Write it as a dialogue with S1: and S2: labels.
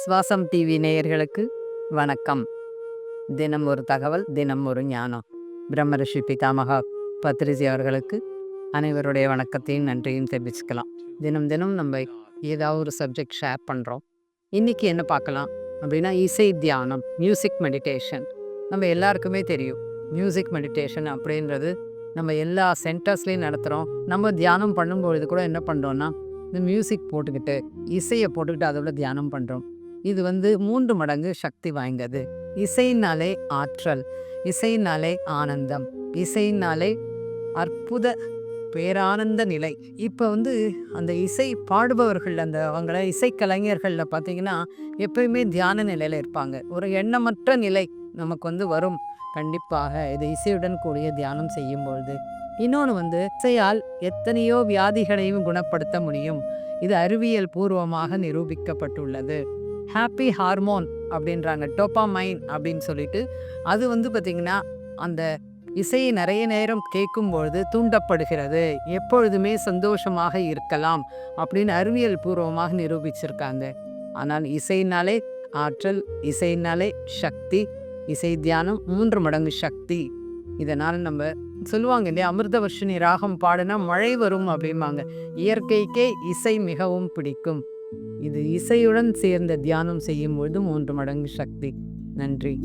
S1: சுவாசம் டிவி நேயர்களுக்கு வணக்கம். தினம் ஒரு தகவல் தினம் ஒரு ஞானம். பிரம்மரிஷி பிதாமகா பத்ரிஜி அவர்களுக்கு அனைவருடைய வணக்கத்தையும் நன்றியும் தெரிவிச்சுக்கலாம். தினம் தினம் நம்ம ஏதாவது ஒரு சப்ஜெக்ட் ஷேர் பண்ணுறோம் இன்றைக்கி என்ன பார்க்கலாம் அப்படின்னா இசை தியானம் மியூசிக் மெடிடேஷன் நம்ம எல்லாருக்குமே தெரியும். மியூசிக் மெடிடேஷன் அப்படின்றது நம்ம எல்லா சென்டர்ஸ்லேயும் நடத்துகிறோம் நம்ம தியானம் பண்ணும்பொழுது கூட என்ன பண்ணுறோன்னா இந்த மியூசிக் போட்டுக்கிட்டு இசையை போட்டுக்கிட்டு அதோட தியானம் பண்ணுறோம் இது வந்து மூன்று மடங்கு சக்தி வாய்ந்தது. இசைனாலே ஆற்றல் இசைனாலே ஆனந்தம் இசைனாலே அற்புத பேரானந்த நிலை. இப்போ வந்து அந்த இசை பாடுபவர்கள் அந்த அவங்கள இசைக்கலைஞர்களில் பார்த்தீங்கன்னா எப்பயுமே தியான நிலையில் இருப்பாங்க. ஒரு எண்ணமற்ற நிலை நமக்கு வந்து வரும். கண்டிப்பாக இது இசையுடன் கூடிய தியானம் செய்யும் பொழுது. இன்னொன்று வந்து இசையால் எத்தனையோ வியாதிகளையும் குணப்படுத்த முடியும். இது அறிவியல் பூர்வமாக நிரூபிக்கப்பட்டுள்ளது. ஹாப்பி ஹார்மோன் அப்படின்றாங்க. டோப்பாமைன் அப்படின்னு சொல்லிட்டு. அது வந்து பார்த்திங்கன்னா அந்த இசையை நிறைய நேரம் கேட்கும்பொழுது தூண்டப்படுகிறது. எப்பொழுதுமே சந்தோஷமாக இருக்கலாம் அப்படின்னு அறிவியல் பூர்வமாக நிரூபிச்சிருக்காங்க. ஆனால் இசைனாலே ஆற்றல் இசைனாலே சக்தி இசை தியானம் மூன்று மடங்கு சக்தி. இதனால் நம்ம சொல்லுவாங்க இல்லையா அமிர்தவர்ஷினி ராகம் பாடுனா மழை வரும் அப்படிம்பாங்க. இயற்கைக்கே இசை மிகவும் பிடிக்கும். இது இசையுடன் சேர்ந்த தியானம் செய்யும் பொழுது மூன்று மடங்கு சக்தி. நன்றி.